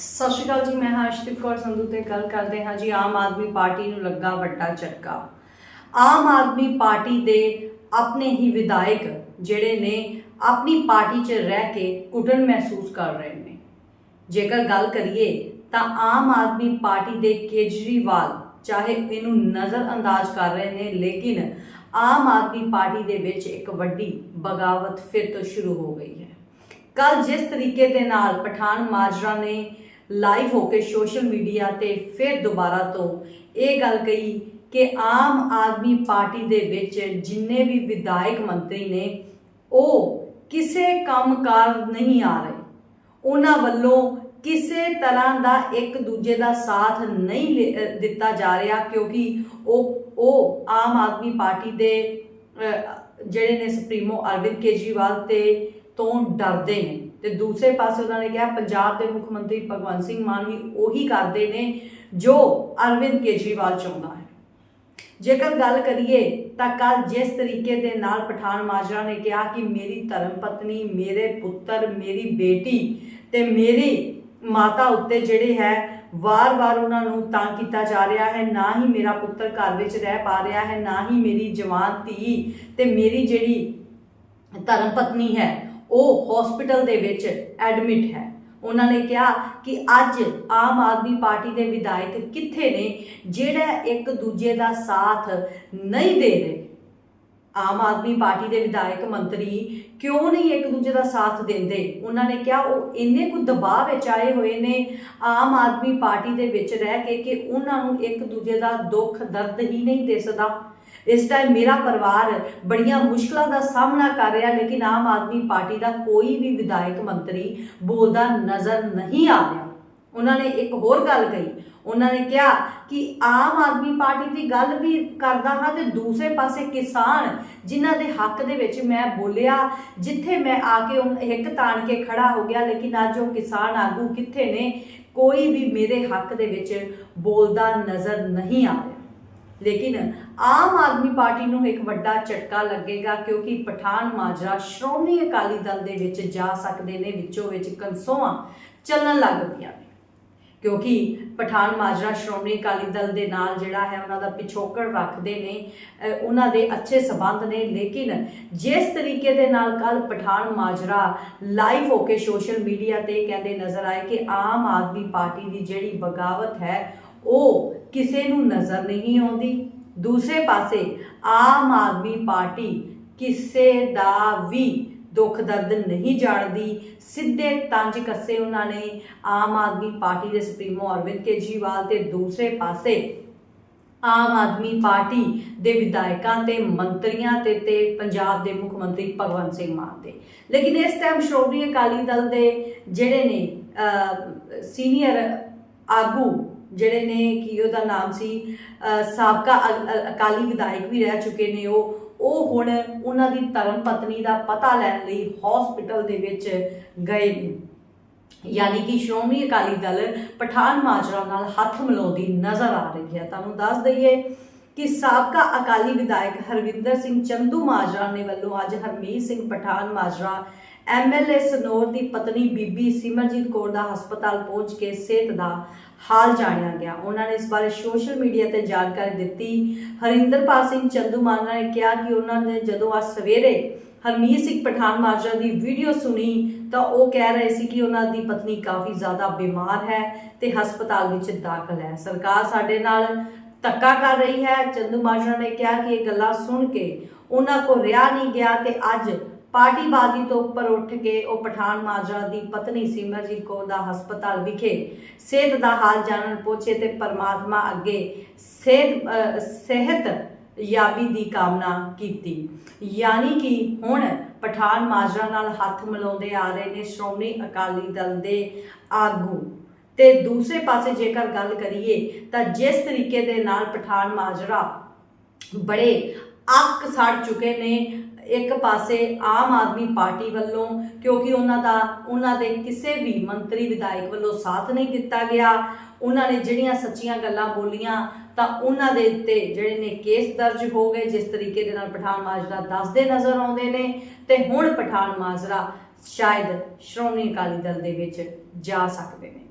ਸਤਿ ਸ਼੍ਰੀ ਅਕਾਲ ਜੀ, ਮੈਂ ਹਾਂ ਅਸ਼ਦੀਪ ਕੌਰ ਸੰਧੂ ਤੇ ਗੱਲ ਕਰਦੇ ਹਾਂ ਜੀ ਆਮ ਆਦਮੀ ਪਾਰਟੀ ਨੂੰ ਲੱਗਾ ਵੱਡਾ ਝਟਕਾ। ਆਮ ਆਦਮੀ ਪਾਰਟੀ ਦੇ ਆਪਣੇ ਹੀ ਵਿਧਾਇਕ ਜਿਹੜੇ ਨੇ ਆਪਣੀ ਪਾਰਟੀ 'ਚ ਰਹਿ ਕੇ ਕੁਟਨ ਮਹਿਸੂਸ ਕਰ ਰਹੇ ਨੇ। ਜੇਕਰ ਗੱਲ ਕਰੀਏ ਤਾਂ ਆਮ ਆਦਮੀ ਪਾਰਟੀ ਦੇ ਕੇਜਰੀਵਾਲ ਚਾਹੇ ਇਹਨੂੰ ਨਜ਼ਰ ਅੰਦਾਜ਼ ਕਰ ਰਹੇ ਨੇ, ਲੇਕਿਨ ਆਮ ਆਦਮੀ ਪਾਰਟੀ ਦੇ ਵਿੱਚ ਇੱਕ ਵੱਡੀ ਬਗਾਵਤ ਫਿਰ ਤੋਂ ਸ਼ੁਰੂ ਹੋ ਗਈ ਹੈ। ਕੱਲ ਜਿਸ ਤਰੀਕੇ ਦੇ ਨਾਲ ਪਠਾਨ ਮਾਜਰਾ ਨੇ ਲਾਈਵ ਹੋ ਕੇ ਸੋਸ਼ਲ ਮੀਡੀਆ ਤੇ ਫਿਰ ਦੁਬਾਰਾ ਤੋਂ ਇਹ ਗੱਲ ਕਹੀ ਕਿ ਆਮ ਆਦਮੀ ਪਾਰਟੀ ਦੇ ਵਿੱਚ ਜਿੰਨੇ ਵੀ ਵਿਧਾਇਕ ਮੰਤਰੀ ਨੇ, ਉਹ ਕਿਸੇ ਕੰਮਕਾਰ ਨਹੀਂ ਆ ਰਹੇ। ਉਹਨਾਂ ਵੱਲੋਂ ਕਿਸੇ ਤਰ੍ਹਾਂ ਦਾ ਇੱਕ ਦੂਜੇ ਦਾ ਸਾਥ ਨਹੀਂ ਲਿ- ਦਿੱਤਾ ਜਾ ਰਿਹਾ ਕਿਉਂਕਿ ਉਹ ਉਹ ਆਮ ਆਦਮੀ ਪਾਰਟੀ ਦੇ ਜਿਹੜੇ ਨੇ ਸੁਪਰੀਮੋ ਅਰਵਿੰਦ ਕੇਜਰੀਵਾਲ ਤੇ ਤੋਂ ਡਰਦੇ ਨੇ। ਤੇ ਦੂਸਰੇ ਪਾਸੇ ਉਹਨਾਂ ਨੇ ਕਿਹਾ, ਪੰਜਾਬ ਦੇ ਮੁੱਖ ਮੰਤਰੀ ਭਗਵੰਤ ਸਿੰਘ ਮਾਨ ਵੀ ਉਹੀ ਕਰਦੇ ਨੇ ਜੋ ਅਰਵਿੰਦ ਕੇਜਰੀਵਾਲ ਚਾਹੁੰਦਾ ਹੈ। ਜੇਕਰ ਗੱਲ ਕਰੀਏ ਤਾਂ ਕੱਲ ਜਿਸ ਤਰੀਕੇ ਦੇ ਨਾਲ ਪਠਾਨ ਮਾਜਰਾ ਨੇ ਕਿਹਾ ਕਿ ਮੇਰੀ ਧਰਮ ਪਤਨੀ, ਮੇਰੇ ਪੁੱਤਰ, ਮੇਰੀ ਬੇਟੀ ਤੇ ਮੇਰੀ ਮਾਤਾ ਉੱਤੇ ਜਿਹੜੇ ਹੈ, ਵਾਰ-ਵਾਰ ਉਹਨਾਂ ਨੂੰ ਤੰਗ ਕੀਤਾ ਜਾ ਰਿਹਾ ਹੈ, ਨਾ ਹੀ ਮੇਰਾ ਪੁੱਤਰ ਘਰ ਵਿੱਚ ਰਹਿ ਪਾ ਰਿਹਾ ਹੈ, ਨਾ ਹੀ ਮੇਰੀ ਜਵਾਨ ਧੀ ਤੇ ਮੇਰੀ ਜਿਹੜੀ ਧਰਮ ਪਤਨੀ ਹੈ ਉਹ ਹਸਪੀਟਲ ਦੇ ਵਿੱਚ ਐਡਮਿਟ ਹੈ। ਉਹਨਾਂ ਨੇ ਕਿਹਾ ਕਿ ਅੱਜ ਆਮ ਆਦਮੀ ਪਾਰਟੀ ਦੇ ਵਿਧਾਇਕ ਕਿੱਥੇ ਨੇ, ਜਿਹੜਾ ਇੱਕ ਦੂਜੇ ਦਾ ਸਾਥ ਨਹੀਂ ਦੇ ਰਹੇ। ਆਮ ਆਦਮੀ ਪਾਰਟੀ ਦੇ ਵਿਧਾਇਕ ਮੰਤਰੀ ਕਿਉਂ ਨਹੀਂ ਇੱਕ ਦੂਜੇ ਦਾ ਸਾਥ ਦਿੰਦੇ? ਉਹਨਾਂ ਨੇ ਕਿਹਾ ਉਹ ਇੰਨੇ ਕੁ ਦਬਾਅ ਵਿੱਚ ਆਏ ਹੋਏ ਨੇ, ਆਮ ਆਦਮੀ ਪਾਰਟੀ ਦੇ ਵਿੱਚ ਰਹਿ ਕੇ ਕਿ ਉਹਨਾਂ ਨੂੰ ਇੱਕ ਦੂਜੇ ਦਾ ਦੁੱਖ ਦਰਦ ਹੀ ਨਹੀਂ ਦਿਸਦਾ ਇਸ ਟਾਈਮ ਮੇਰਾ ਪਰਿਵਾਰ ਬੜੀਆਂ ਮੁਸ਼ਕਲਾਂ ਦਾ ਸਾਹਮਣਾ ਕਰ ਰਿਹਾ, ਲੇਕਿਨ ਆਮ ਆਦਮੀ ਪਾਰਟੀ ਦਾ ਕੋਈ ਵੀ ਵਿਧਾਇਕ ਮੰਤਰੀ ਬੋਲਦਾ ਨਜ਼ਰ ਨਹੀਂ ਆ ਰਿਹਾ। ਉਹਨਾਂ ਨੇ ਇੱਕ ਹੋਰ ਗੱਲ ਕਹੀ। ਉਹਨਾਂ ਨੇ ਕਿਹਾ ਕਿ ਆਮ ਆਦਮੀ ਪਾਰਟੀ ਦੀ ਗੱਲ ਵੀ ਕਰਦਾ ਹਾਂ ਤੇ ਦੂਸਰੇ ਪਾਸੇ ਕਿਸਾਨ ਜਿਨ੍ਹਾਂ ਦੇ ਹੱਕ ਦੇ ਵਿੱਚ ਮੈਂ ਬੋਲਿਆ, ਜਿੱਥੇ ਮੈਂ ਆ ਕੇ ਇੱਕ ਤਾਣ ਕੇ ਖੜਾ ਹੋ ਗਿਆ, ਲੇਕਿਨ ਅੱਜ ਉਹ ਕਿਸਾਨ ਆਗੂ ਕਿੱਥੇ ਨੇ, ਕੋਈ ਵੀ ਮੇਰੇ ਹੱਕ ਦੇ ਵਿੱਚ ਬੋਲਦਾ ਨਜ਼ਰ ਨਹੀਂ ਆ ਰਿਹਾ। ਲੇਕਿਨ ਆਮ ਆਦਮੀ ਪਾਰਟੀ ਨੂੰ ਇੱਕ ਵੱਡਾ ਝਟਕਾ ਲੱਗੇਗਾ ਕਿਉਂਕਿ ਪਠਾਨ ਮਾਜਰਾ ਸ਼੍ਰੋਮਣੀ ਅਕਾਲੀ ਦਲ ਦੇ ਵਿੱਚ ਜਾ ਸਕਦੇ ਨੇ, ਵਿੱਚੋਂ ਵਿੱਚ ਕਨਸੋਆਂ ਚੱਲਣ ਲੱਗ ਪਈਆਂ ਨੇ। ਕਿਉਂਕਿ ਪਠਾਨ ਮਾਜਰਾ ਸ਼੍ਰੋਮਣੀ ਅਕਾਲੀ ਦਲ ਦੇ ਨਾਲ ਜਿਹੜਾ ਹੈ ਉਹਨਾਂ ਦਾ ਪਿਛੋਕੜ ਰੱਖਦੇ ਨੇ ਉਹਨਾਂ ਦੇ ਅੱਛੇ ਸਬੰਧ ਨੇ, ਲੇਕਿਨ ਜਿਸ ਤਰੀਕੇ ਦੇ ਨਾਲ ਕੱਲ ਪਠਾਨ ਮਾਜਰਾ ਲਾਈਵ ਹੋ ਕੇ ਸੋਸ਼ਲ ਮੀਡੀਆ ਤੇ ਕਹਿੰਦੇ ਨਜ਼ਰ ਆਏ ਕਿ ਆਮ ਆਦਮੀ ਪਾਰਟੀ ਦੀ ਜਿਹੜੀ ਬਗਾਵਤ ਹੈ ਉਹ ਕਿਸੇ ਨੂੰ ਨਜ਼ਰ ਨਹੀਂ ਆਉਂਦੀ। ਦੂਸਰੇ ਪਾਸੇ ਆਮ ਆਦਮੀ ਪਾਰਟੀ ਕਿਸੇ ਦਾ ਵੀ ਦੁੱਖ ਦਰਦ ਨਹੀਂ ਜਾਣਦੀ। ਸਿੱਧੇ ਤੰਜ ਕੱਸੇ ਉਹਨਾਂ ਨੇ ਆਮ ਆਦਮੀ ਪਾਰਟੀ ਦੇ ਸੁਪਰੀਮੋ ਅਰਵਿੰਦ ਕੇਜਰੀਵਾਲ ਤੇ ਦੂਸਰੇ ਪਾਸੇ ਆਮ ਆਦਮੀ ਪਾਰਟੀ ਦੇ ਵਿਧਾਇਕਾਂ ਤੇ ਮੰਤਰੀਆਂ ਤੇ ਤੇ ਪੰਜਾਬ ਦੇ ਮੁੱਖ ਮੰਤਰੀ ਭਗਵੰਤ ਸਿੰਘ ਮਾਨ ਤੇ ਲੇਕਿਨ ਇਸ ਟਾਈਮ ਸ਼੍ਰੋਮਣੀ ਅਕਾਲੀ ਦਲ ਦੇ ਜਿਹੜੇ ਨੇ ਸੀਨੀਅਰ ਆਗੂ ਜਿਹੜੇ ਨੇ ਕੀ ਉਹਦਾ ਨਾਮ ਸੀ ਸਾਬਕਾ ਅਕਾਲੀ ਵਿਧਾਇਕ ਵੀ ਰਹਿ ਚੁੱਕੇ ਨੇ ਉਹ ਉਹ ਹੁਣ ਉਹਨਾਂ ਦੀ ਧਰਮ ਪਤਨੀ ਦਾ ਪਤਾ ਲੈਣ ਲਈ ਹਸਪੀਟਲ ਦੇ ਵਿੱਚ ਗਏ ਨੇ। ਯਾਨੀ ਕਿ ਸ਼੍ਰੋਮਣੀ ਅਕਾਲੀ ਦਲ ਪਠਾਨ ਮਾਜਰਾ ਨਾਲ ਹੱਥ ਮਿਲਾਉਂਦੀ ਨਜ਼ਰ ਆ ਰਹੀ ਹੈ। ਤੁਹਾਨੂੰ ਦੱਸ ਦਈਏ ਕਿ ਸਾਬਕਾ ਅਕਾਲੀ ਵਿਧਾਇਕ ਹਰਵਿੰਦਰ ਸਿੰਘ ਚੰਦੂ ਮਾਜਰਾ ਨੇ ਵੱਲੋਂ ਅੱਜ ਹਰਮੀਤ ਸਿੰਘ ਪਠਾਨ ਮਾਜਰਾ ਐਮਐਲਏ ਸਨੌਰ ਦੀ ਪਤਨੀ ਬੀਬੀ ਸਿਮਰਜੀਤ ਕੌਰ ਦਾ ਹਸਪਤਾਲ ਪਹੁੰਚ ਕੇ ਸਿਹਤ ਦਾ ਹਾਲ ਜਾਣਿਆ ਗਿਆ। ਉਹਨਾਂ ਨੇ ਇਸ ਬਾਰੇ ਸੋਸ਼ਲ ਮੀਡੀਆ ਤੇ ਜਾਣਕਾਰੀ ਦਿੱਤੀ। ਹਰਿੰਦਰਪਾਲ ਸਿੰਘ ਚੰਦੂ ਮਾਜਰਾ ਨੇ ਕਿਹਾ ਕਿ ਉਹਨਾਂ ਨੇ ਜਦੋਂ ਅੱਜ ਸਵੇਰੇ ਹਰਮੀਤ ਸਿੰਘ ਪਠਾਨ ਮਾਜਰਾ ਦੀ ਵੀਡੀਓ ਸੁਣੀ ਤਾਂ ਉਹ ਕਹਿ ਰਹੇ ਸੀ ਕਿ ਉਹਨਾਂ ਦੀ ਪਤਨੀ ਕਾਫੀ ਜ਼ਿਆਦਾ ਬਿਮਾਰ ਹੈ ਤੇ ਹਸਪਤਾਲ ਵਿੱਚ ਦਾਖਲ ਹੈ। ਸਰਕਾਰ ਸਾਡੇ ਨਾਲ ਧੱਕਾ ਕਰ ਰਹੀ ਹੈ। ਚੰਦੂ ਮਾਜਰਾ ਨੇ ਕਿਹਾ ਕਿ ਇਹ ਗੱਲਾਂ ਸੁਣ ਕੇ ਉਹਨਾਂ ਕੋ ਰਿਆ ਨਹੀਂ ਗਿਆ ਤੇ ਅੱਜ ਪਾਰਟੀਬਾਜ਼ੀ ਤੋਂ ਉੱਪਰ ਉੱਠ ਕੇ ਉਹ ਪਠਾਨ ਮਾਜਰਾ ਦੀ ਪਤਨੀ ਸਿਮਰਜੀਤ ਕੌਰ ਦਾ ਹਸਪਤਾਲ ਵਿਖੇ ਸਿਹਤ ਦਾ ਹਾਲ ਜਾਣਨ ਪਹੁੰਚੇ ਤੇ ਪਰਮਾਤਮਾ ਅੱਗੇ ਸਿਹਤ ਸਿਹਤ ਯਾਬੀ ਦੀ ਕਾਮਨਾ ਕੀਤੀ। ਯਾਨੀ ਕਿ ਹੁਣ ਪਠਾਨ ਮਾਜਰਾ ਨਾਲ ਹੱਥ ਮਿਲਾਉਂਦੇ ਆ ਰਹੇ ਨੇ ਸ਼੍ਰੋਮਣੀ ਅਕਾਲੀ ਦਲ ਦੇ ਆਗੂ। ਤੇ ਦੂਸਰੇ ਪਾਸੇ ਜੇਕਰ ਗੱਲ ਕਰੀਏ ਤਾਂ ਜਿਸ ਤਰੀਕੇ ਦੇ ਨਾਲ ਪਠਾਨ ਮਾਜਰਾ ਬੜੇ ਅੱਕ ਸੜ ਚੁੱਕੇ ਨੇ, ਇੱਕ ਪਾਸੇ ਆਮ ਆਦਮੀ ਪਾਰਟੀ ਵੱਲੋਂ, ਕਿਉਂਕਿ ਉਹਨਾਂ ਦਾ, ਉਹਨਾਂ ਦੇ ਕਿਸੇ ਵੀ ਮੰਤਰੀ ਵਿਧਾਇਕ ਵੱਲੋਂ ਸਾਥ ਨਹੀਂ ਦਿੱਤਾ ਗਿਆ, ਉਹਨਾਂ ਨੇ ਜਿਹੜੀਆਂ ਸੱਚੀਆਂ ਗੱਲਾਂ ਬੋਲੀਆਂ ਤਾਂ ਉਹਨਾਂ ਦੇ ਉੱਤੇ ਜਿਹੜੇ ਨੇ ਕੇਸ ਦਰਜ ਹੋ ਗਏ, ਜਿਸ ਤਰੀਕੇ ਦੇ ਨਾਲ ਪਠਾਨ ਮਾਜਰਾ ਦੱਸਦੇ ਨਜ਼ਰ ਆਉਂਦੇ ਨੇ ਤੇ ਹੁਣ ਪਠਾਨ ਮਾਜਰਾ ਸ਼ਾਇਦ ਸ਼੍ਰੋਮਣੀ ਅਕਾਲੀ ਦਲ ਦੇ ਵਿੱਚ ਜਾ ਸਕਦੇ ਨੇ।